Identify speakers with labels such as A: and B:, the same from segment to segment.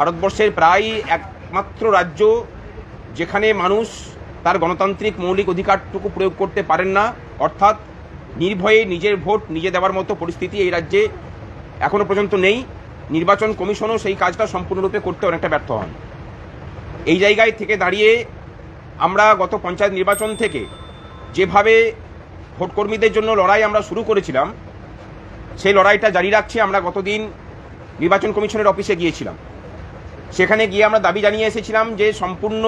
A: ভারতবর্ষের প্রায় একমাত্র রাজ্য যেখানে মানুষ তার গণতান্ত্রিক মৌলিক অধিকারটুকু প্রয়োগ করতে পারেন না, অর্থাৎ নির্ভয়ে নিজের ভোট নিজে দেওয়ার মতো পরিস্থিতি এই রাজ্যে এখনও পর্যন্ত নেই। নির্বাচন কমিশনও সেই কাজটা সম্পূর্ণরূপে করতে অনেকটা ব্যর্থ হন। এই জায়গায় থেকে দাঁড়িয়ে আমরা গত পঞ্চায়েত নির্বাচন থেকে যেভাবে ভোটকর্মীদের জন্য লড়াই আমরা শুরু করেছিলাম, সেই লড়াইটা জারি রাখছি। আমরা গতদিন নির্বাচন কমিশনের অফিসে গিয়েছিলাম। সেখানে গিয়ে আমরা দাবি জানিয়ে এসেছিলাম যে সম্পূর্ণ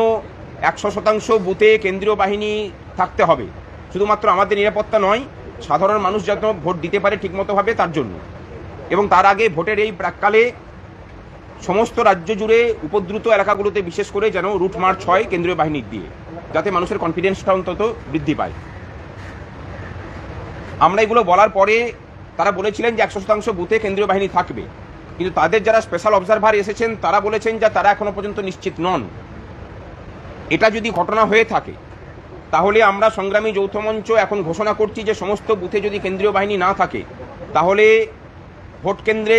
A: একশো শতাংশ বুথে কেন্দ্রীয় বাহিনী থাকতে হবে। শুধুমাত্র আমাদের নিরাপত্তা নয়, সাধারণ মানুষ যাতে ভোট দিতে পারে ঠিকমতোভাবে তার জন্য। এবং তার আগে ভোটের এই প্রাককালে সমস্ত রাজ্য জুড়ে উপদ্রুত এলাকাগুলোতে বিশেষ করে যেন রুট মার্চ হয় কেন্দ্রীয় বাহিনীর দিয়ে, যাতে মানুষের কনফিডেন্সটা অন্তত বৃদ্ধি পায়। আমরা এগুলো বলার পরে তারা বলেছিলেন যে একশো শতাংশ বুথে কেন্দ্রীয় বাহিনী থাকবে। কিন্তু তাদের যারা স্পেশাল অবজারভার এসেছেন, তারা বলেছেন যে তারা এখনও পর্যন্ত নিশ্চিত নন। এটা যদি ঘটনা হয়ে থাকে, তাহলে আমরা সংগ্রামী যৌথ মঞ্চ এখন ঘোষণা করছি যে সমস্ত বুথে যদি কেন্দ্রীয় বাহিনী না থাকে, তাহলে ভোট কেন্দ্রে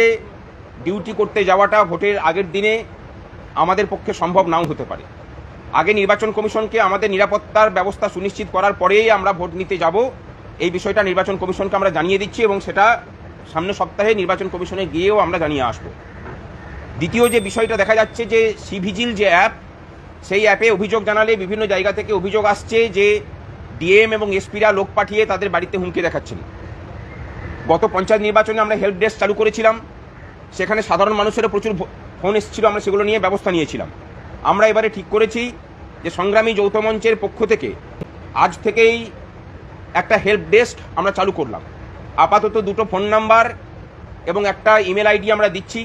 A: ডিউটি করতে যাওয়াটা ভোটের আগের দিনে আমাদের পক্ষে সম্ভব নাও হতে পারে। আগে নির্বাচন কমিশনকে আমাদের নিরাপত্তার ব্যবস্থা সুনিশ্চিত করার পরেই আমরা ভোট নিতে যাব। এই বিষয়টা নির্বাচন কমিশনকে আমরা জানিয়ে দিচ্ছি এবং সেটা সামনের সপ্তাহে নির্বাচন কমিশনে গিয়েও আমরা জানিয়ে আসব। দ্বিতীয় যে বিষয়টা দেখা যাচ্ছে যে সিভিজিল যে অ্যাপ, সেই অ্যাপে অভিযোগ জানালে বিভিন্ন জায়গা থেকে অভিযোগ আসছে যে ডিএম এবং এসপিরা লোক পাঠিয়ে তাদের বাড়িতে হুমকি দেখাচ্ছেন। গত পঞ্চায়েত নির্বাচনে আমরা হেল্প ডেস্ক চালু করেছিলাম। সেখানে সাধারণ মানুষেরও প্রচুর ফোন এসেছিল, আমরা সেগুলো নিয়ে ব্যবস্থা নিয়েছিলাম। আমরা এবারে ঠিক করেছি যে সংগ্রামী যৌথ মঞ্চের পক্ষ থেকে আজ থেকেই একটা হেল্প ডেস্ক আমরা চালু করলাম। আপাতত দুটো ফোন নাম্বার এবং একটা ইমেল আইডি আমরা দিচ্ছি।